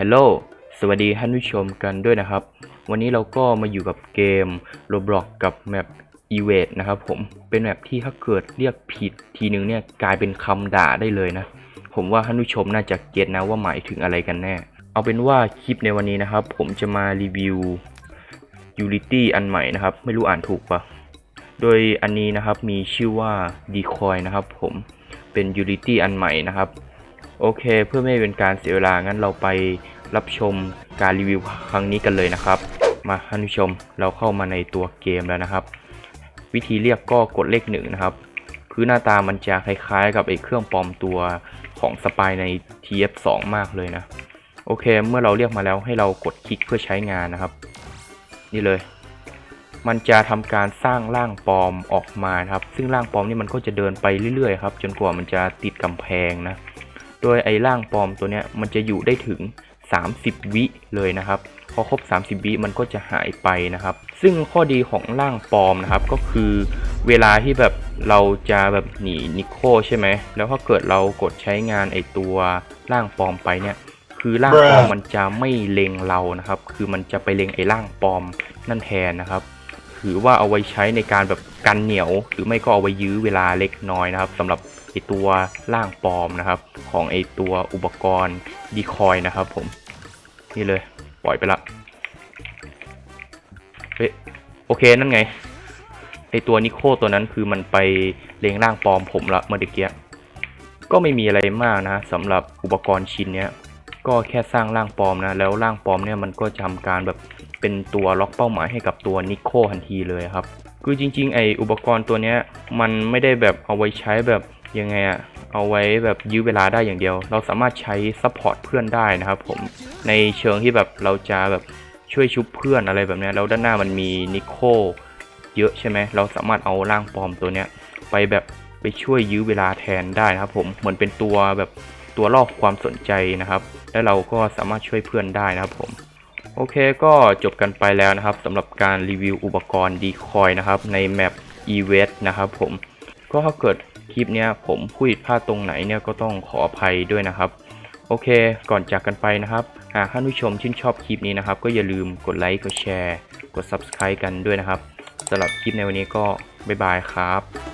ฮัลโหล สวัสดีท่านผู้ชมกันด้วยนะครับ วันนี้เราก็มาอยู่กับเกม Roblox กับแมป e v a d นะครับผม เป็นแมปที่ถ้าเกิดเรียกผิดทีนึงเนี่ยกลายเป็นคำด่าได้เลยนะ ผมว่าท่านผู้ชมน่าจะเก็ตนะว่าหมายถึงอะไรกันแน่ เอาเป็นว่าคลิปในวันนี้นะครับ ผมจะมารีวิว Unity อันใหม่นะครับ ไม่รู้อ่านถูกปะโดยอันนี้นะครับมีชื่อว่า Decoy นะครับผม เป็น Unity อันใหม่นะครับ โอเค เพื่อไม่เป็นการเสียเวลางั้นเราไปรับชมการรีวิวครั้งนี้กันเลยนะครับ มาท่านผู้ชมเราเข้ามาในตัวเกมแล้วนะครับ วิธีเรียกก็กดเลขหนึ่งนะครับ คือหน้าตามันจะคล้ายๆ กับไอ้เครื่องปลอมตัวของสปายใน TF2 มากเลยนะ โอเค เมื่อเราเรียกมาแล้วให้เรากดคลิกเพื่อใช้งานนะครับ นี่เลย มันจะทำการสร้างร่างปลอมออกมาครับ ซึ่งร่างปลอมนี่มันก็จะเดินไปเรื่อยๆครับ จนกว่ามันจะติดกำแพงนะ โดยไอ้ร่างปลอมตัวเนี้ยมันจะอยู่ได้ถึง 30 วิเลยนะครับ พอครบ 30 วิมันก็จะหายไปนะครับ ซึ่งข้อดีของร่างปลอมนะครับก็คือเวลาที่แบบเราจะแบบหนีนิโคใช่ไหม แล้วถ้าเกิดเรากดใช้งานไอ้ตัวร่างปลอมไปเนี่ย คือร่างปลอมมันจะไม่เล็งเรานะครับ คือมันจะไปเล็งไอ้ร่างปลอมนั่นแทนนะครับ ถือว่าเอาไว้ใช้ในการแบบกันเหนียว หรือไม่ก็เอาไว้ยื้อเวลาเล็กน้อยนะครับสำหรับไอตัวร่างปลอมนะครับ ของไอตัวอุปกรณ์ดีคอยนะครับ ผม นี่เลยปล่อยไปละเฮ้ยโอเคนั่นไงไอตัวนิโคตัวนั้นคือมันไปเลงร่างปลอมผมละเมื่อเด็กี้ก็ไม่มีอะไรมากนะสำหรับอุปกรณ์ชิ้นเนี้ยก็แค่สร้างร่างปลอมนะ แล้วร่างปลอมเนี่ยมันก็จะทำการแบบ เป็นตัวล็อกเป้าหมายให้กับตัวนิโคทันทีเลยครับคือจริงๆไออุปกรณ์ตัวนี้มันไม่ได้แบบเอาไว้ใช้แบบยังไงอะเอาไว้แบบยื้อเวลาได้อย่างเดียว เราสามารถใช้ซัพพอร์ตเพื่อนได้นะครับผมในเชิงที่แบบเราจะแบบช่วยชุบเพื่อนอะไรแบบนี้แล้วด้านหน้ามันมีนิโคเยอะใช่ไหมเราสามารถเอาร่างปลอมตัวเนี้ยไปแบบไปช่วยยื้อเวลาแทนได้นะครับผมเหมือนเป็นตัวแบบตัวล่อความสนใจนะครับ แล้วเราก็สามารถช่วยเพื่อนได้นะครับผม โอเคก็จบกันไปแล้วนะครับสำหรับการรีวิวอุปกรณ์ดีคอยนะครับในแมป e v e t นะครับผมก็ถ้าเกิดคลิปเนี้ยผมพูดผิดพลาดตรงไหนเนี่ยก็ต้องขออภัยด้วยนะครับ โอเคก่อนจากกันไปนะครับหากท่านผู้ชมชื่นชอบคลิปนี้นะครับ ก็อย่าลืมกดไลค์กดแชร์ กด Subscribe กันด้วยนะครับสำหรับคลิปในวันนี้ก็บ๊ายบายครับ